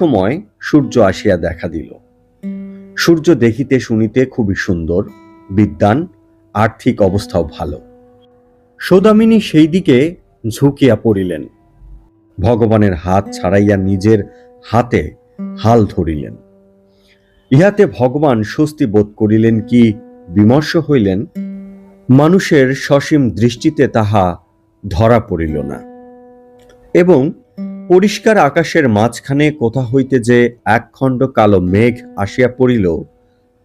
সময় সূর্য আসিয়া দেখা দিল। সূর্য দেখিতে শুনিতে খুবই সুন্দর বিদ্যান আর্থিক অবস্থাও ভালো। সৌদামিনী সেই দিকে ঝুঁকিয়া পড়িলেন। ভগবানের হাত ছাড়াইয়া নিজের হাতে হাল ধরিলেন। ইহাতে ভগবান স্বস্তি বোধ করিলেন কি বিমর্ষ হইলেন? মানুষের সসীম দৃষ্টিতে তাহা ধরা পড়িল না। এবং পরিষ্কার আকাশের মাঝখানে কোথা হইতে যে একখণ্ড কালো মেঘ আসিয়া পড়িল,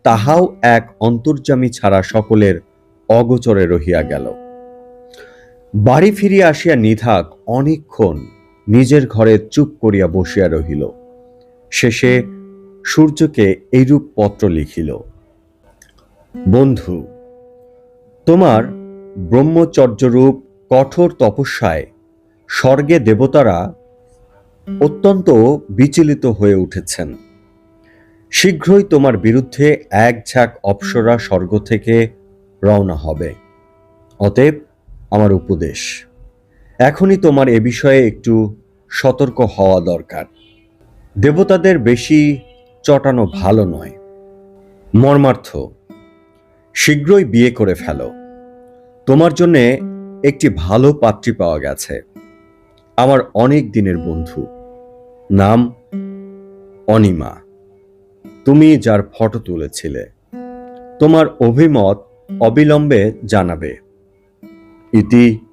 তাহাও এক অন্তর্যামী ছাড়া সকলের অগোচরে রহিয়া গেল। বাড়ি ফিরিয়া আসিয়া নিধাক অনেকক্ষণ নিজের ঘরে চুপ করিয়া বসিয়া রহিল। শেষে সূর্যকে এইরূপ পত্র লিখিল, বন্ধু, তোমার ব্রহ্মচর্যরূপ কঠোর তপস্যায় স্বর্গে দেবতারা অত্যন্ত বিচলিত হয়ে উঠেছেন। শীঘ্রই তোমার বিরুদ্ধে এক ঝাঁক অপ্সরা স্বর্গ থেকে রওনা হবে। অতএব আমার উপদেশ, এখনই তোমার এ বিষয়ে একটু সতর্ক হওয়া দরকার। দেবতাদের বেশি চটানো ভালো নয়। মর্মার্থ, শীঘ্রই বিয়ে করে ফেলো। তোমার জন্যে একটি ভালো পাত্রী পাওয়া গেছে। আমার অনেক দিনের বন্ধু। নাম অনিমা। তুমি যার ফটো তুলেছিলে। তোমার অভিমত অবিলম্বে জানাবে। ইতি